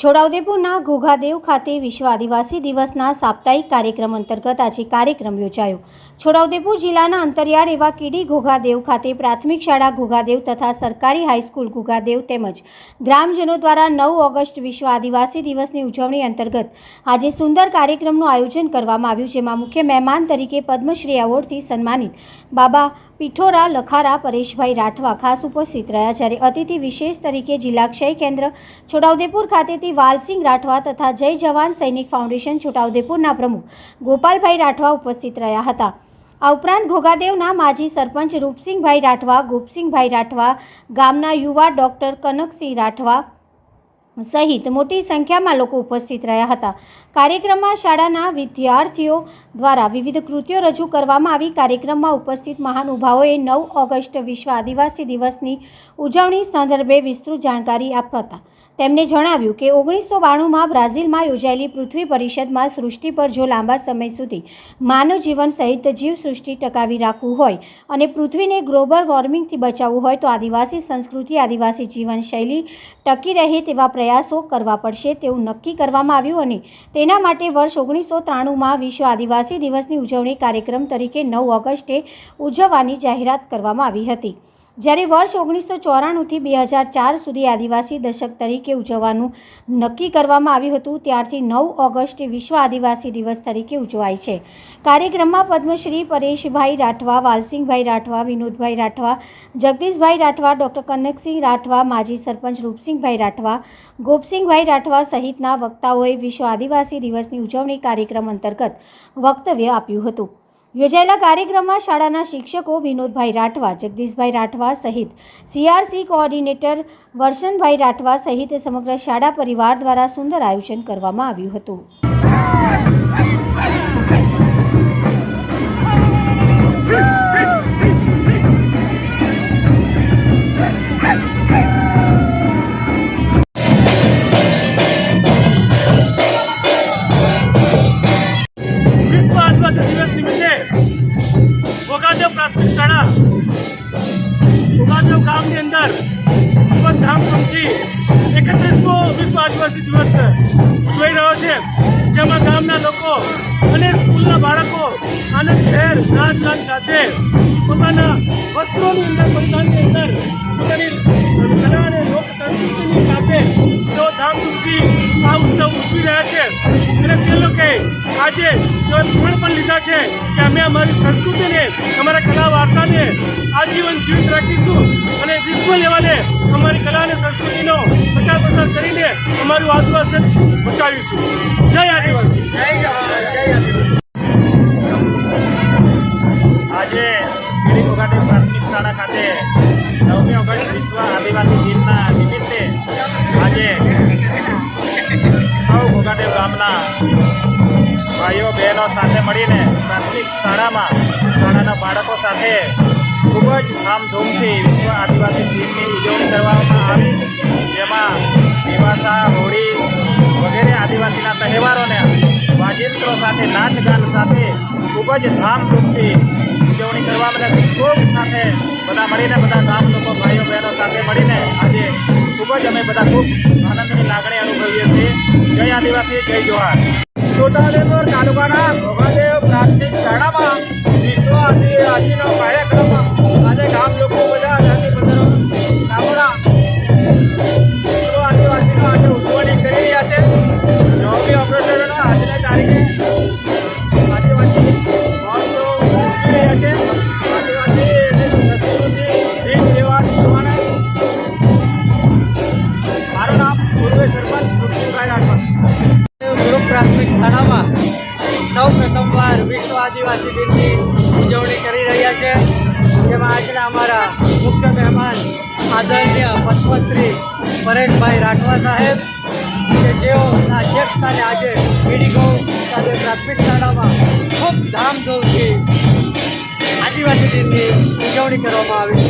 છોટાઉદેપુરના ઘોઘાદેવ ખાતે વિશ્વ આદિવાસી દિવસના સાપ્તાહિક કાર્યક્રમ અંતર્ગત આજે કાર્યક્રમ યોજાયો. છોટાઉદેપુર જિલ્લાના અંતરિયાળ એવા કીડી ઘોઘાદેવ ખાતે પ્રાથમિક શાળા ઘોઘાદેવ તથા સરકારી હાઈસ્કૂલ ઘોઘાદેવ તેમજ ગ્રામજનો દ્વારા નવ ઓગસ્ટ વિશ્વ આદિવાસી દિવસની ઉજવણી અંતર્ગત આજે સુંદર કાર્યક્રમનું આયોજન કરવામાં આવ્યું, જેમાં મુખ્ય મહેમાન તરીકે પદ્મશ્રી એવોર્ડથી સન્માનિત બાબા પીઠોરા લખારા, પરેશભાઈ રાઠવા ખાસ ઉપસ્થિત રહ્યા. જ્યારે અતિથિ વિશેષ તરીકે જિલ્લા ક્ષય કેન્દ્ર છોટાઉદેપુર ખાતેથી વાલસિંહ રાઠવા તથા જય જવાન સૈનિક ફાઉન્ડેશન છોટાઉદેપુરના પ્રમુખ ગોપાલભાઈ રાઠવા ઉપસ્થિત રહ્યા હતા. આ ઉપરાંત ઘોઘાદેવના માજી સરપંચ રૂપસિંહભાઈ રાઠવા, ગોપસિંહભાઈ રાઠવા, ગામના યુવા ડૉક્ટર કનકસિંહ રાઠવા સહિત મોટી સંખ્યામાં લોકો ઉપસ્થિત રહ્યા હતા. કાર્યક્રમમાં શાળાના વિદ્યાર્થીઓ દ્વારા વિવિધ કૃત્યો રજૂ કરવામાં આવી. કાર્યક્રમમાં ઉપસ્થિત મહાનુભાવોએ નવ ઓગસ્ટ વિશ્વ આદિવાસી દિવસની ઉજવણી સંદર્ભે વિસ્તૃત જાણકારી આપતા તેમણે જણાવ્યું કે ઓગણીસો બાણુંમાં બ્રાઝિલમાં યોજાયેલી પૃથ્વી પરિષદમાં સૃષ્ટિ પર જો લાંબા સમય સુધી માનવ જીવન સહિત જીવસૃષ્ટિ ટકાવી રાખવું હોય અને પૃથ્વીને ગ્લોબલ વોર્મિંગથી બચાવવું હોય તો આદિવાસી સંસ્કૃતિ, આદિવાસી જીવનશૈલી ટકી રહે તેવા પ્રયાસો કરવા પડશે. તેવું નક્કી કરવામાં આવ્યું અને તેના માટે વર્ષ ઓગણીસો ત્રાણુંમાં વિશ્વ આદિવાસી દિવસની ઉજવણી કાર્યક્રમ તરીકે નવ ઓગસ્ટે ઉજવવાની જાહેરાત કરવામાં આવી હતી. જ્યારે વર્ષ ઓગણીસો ચોરાણુંથી બે હજાર ચાર સુધી આદિવાસી દશક તરીકે ઉજવવાનું નક્કી કરવામાં આવ્યું હતું, ત્યારથી નવ ઓગસ્ટે વિશ્વ આદિવાસી દિવસ તરીકે ઉજવાય છે. કાર્યક્રમમાં પદ્મશ્રી પરેશભાઈ રાઠવા, વાલસિંહભાઈ રાઠવા, વિનોદભાઈ રાઠવા, જગદીશભાઈ રાઠવા, ડૉક્ટર કનકસિંહ રાઠવા, માજી સરપંચ રૂપસિંહભાઈ રાઠવા, ગોપસિંહભાઈ રાઠવા સહિતના વક્તાઓએ વિશ્વ આદિવાસી દિવસની ઉજવણી કાર્યક્રમ અંતર્ગત વક્તવ્ય આપ્યું હતું. યોજાયેલા કાર્યક્રમમાં શાળાના શિક્ષકો વિનોદભાઈ રાઠવા, જગદીશભાઈ રાઠવા સહિત સીઆરસી કોઓર્ડિનેટર વર્ષનભાઈ રાઠવા સહિત સમગ્ર શાળા પરિવાર દ્વારા સુંદર આયોજન કરવામાં આવ્યું હતું. વિશ્વ આદિવાસી દિવસ ઉજવાઈ રહ્યો છે. જેમાં ગામના લોકો અને સ્કૂલના બાળકો આનંદભેર નાચ ગાન સાથે પોતાના વસ્ત્રોની અંદર, પરિધાનની અંદર પોતાની કલા અને લોક સંસ્કૃતિની સાથે તેઓ ધામધૂમથી આ ઉત્સવ ઉજવી રહ્યા છે. અને તે લોકોએ આજે તેઓએ પૂર્ણ પણ લીધા છે કે અમે અમારી સંસ્કૃતિને, અમારા કલા વારસાને આજીવન જીવિત રાખીશું અને વિશ્વ લેવલે અમારી કલા અને સંસ્કૃતિનો અમારું આદિવાસી. બચાવીશું જય આદિવાસી. આજે ગીરી ગોગાટી પ્રાથમિક શાળા ખાતે નવમી ઓગસ્ટ વિશ્વ આદિવાસી દિનના નિમિત્તે આજે સૌ ગોગાદેવ ગામના ભાઈઓ બહેનો સાથે મળીને પ્રાથમિક શાળામાં શાળાના બાળકો સાથે ખૂબ જ ધામધૂમથી વિશ્વ આદિવાસી દિનની ઉજવણી કરવામાં આવી. જેમાં દિવાસા વગેરે આદિવાસીના તહેવારોને વાજિંત્રો સાથે નાચ ગાન સાથે, ખૂબ જ ધામધૂમથી ઉજવણી કરવામાં અને ખૂબ સાથે બધા મળીને, બધા ગામ લોકો, ભાઈઓ, બહેનો સાથે મળીને આજે ખૂબ જ અમે બધા ખૂબ આનંદની લાગણી અનુભવીએ છીએ. જય આદિવાસી, જય જોહાર છોટાઉદેપુર તાલુકાના ભોગાદેવ પ્રાથમિક શાળામાં સૌ પ્રથમવાર વિશ્વ આદિવાસી દિનની ઉજવણી કરી રહ્યા છે. જેમાં આજના અમારા મુખ્ય મહેમાન આદરણીય પદ્મશ્રી પરેશભાઈ રાઠવા સાહેબ, કે જેઓના અધ્યક્ષસ્થાને આજે મીડિગો સાથે પ્રાથમિક શાળામાં ખૂબ ધામધૂમથી આદિવાસી દિનની ઉજવણી કરવામાં આવી